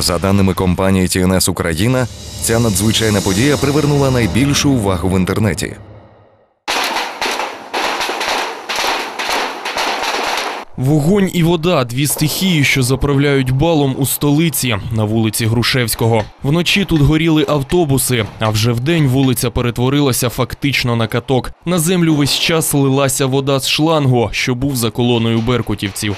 За даними компанії TNS Україна, ця надзвичайна подія привернула найбільшу увагу в інтернеті. Вогонь і вода дві стихії, що заправляють балом у столиці на вулиці Грушевського. Вночі тут горіли автобуси, а вже вдень вулиця перетворилася фактично на каток. На землю весь час лилася вода з шлангу, що був за колоною беркутівців.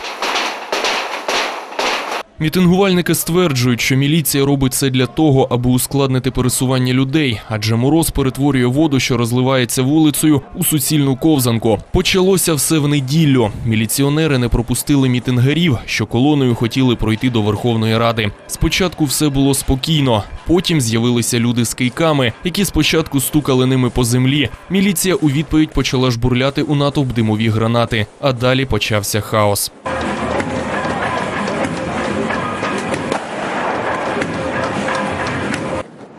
Мітингувальники стверджують, що міліція робить це для того, аби ускладнити пересування людей, адже мороз перетворює воду, що розливається вулицею, у суцільну ковзанку. Почалося все в неділю. Міліціонери не пропустили мітингарів, що колоною хотіли пройти до Верховної Ради. Спочатку все було спокійно, потім з'явилися люди з кийками, які спочатку стукали ними по землі. Міліція у відповідь почала жбурляти у натовп димові гранати, а далі почався хаос.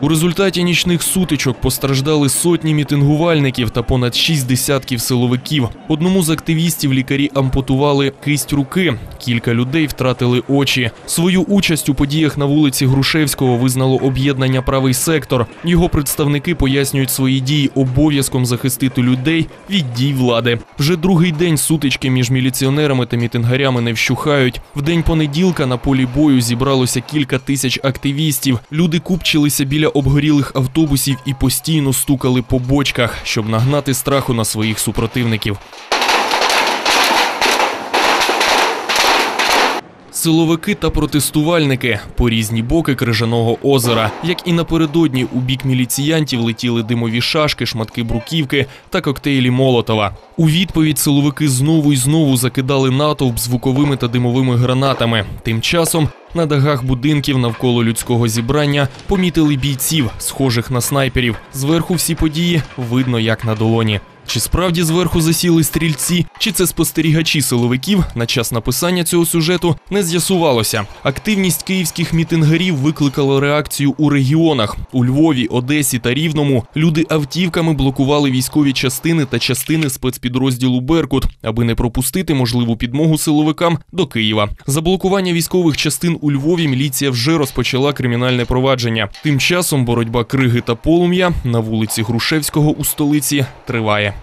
У результаті нічних сутичок постраждали сотні мітингувальників та понад шість десятків силовиків. Одному з активістів лікарі ампутували кисть руки. Кілька людей втратили очі. Свою участь у подіях на вулиці Грушевського визнало об'єднання Правий сектор. Його представники пояснюють свої дії обов'язком захистити людей від дій влади. Вже другий день сутички між міліціонерами та мітингарями не вщухають. В день понеділка на полі бою зібралося кілька тисяч активістів. Люди купчилися біля обгорілих автобусів і постійно стукали по бочках, щоб нагнати страху на своїх супротивників. Силовики та протестувальники по різні боки крижаного озера, як і напередодні у бік міліціянтів летіли димові шашки, шматки бруківки та коктейлі Молотова. У відповідь силовики знову і знову закидали натовп звуковими та димовими гранатами. Тим часом на дагах будинків навколо людського зібрання помітили бійців, схожих на снайперів. Зверху всі події видно як на долоні. Чи справді зверху засіли стрільці, чи це спостерігачі силовиків на час написання цього сюжету не з'ясувалося. Активність київських мітингарів викликала реакцію у регіонах у Львові, Одесі та Рівному. Люди автівками блокували військові частини та частини спецпідрозділу Беркут, аби не пропустити можливу підмогу силовикам до Києва. За блокування військових частин у Львові міліція вже розпочала кримінальне провадження. Тим часом боротьба криги та полум'я на вулиці Грушевського у столиці триває.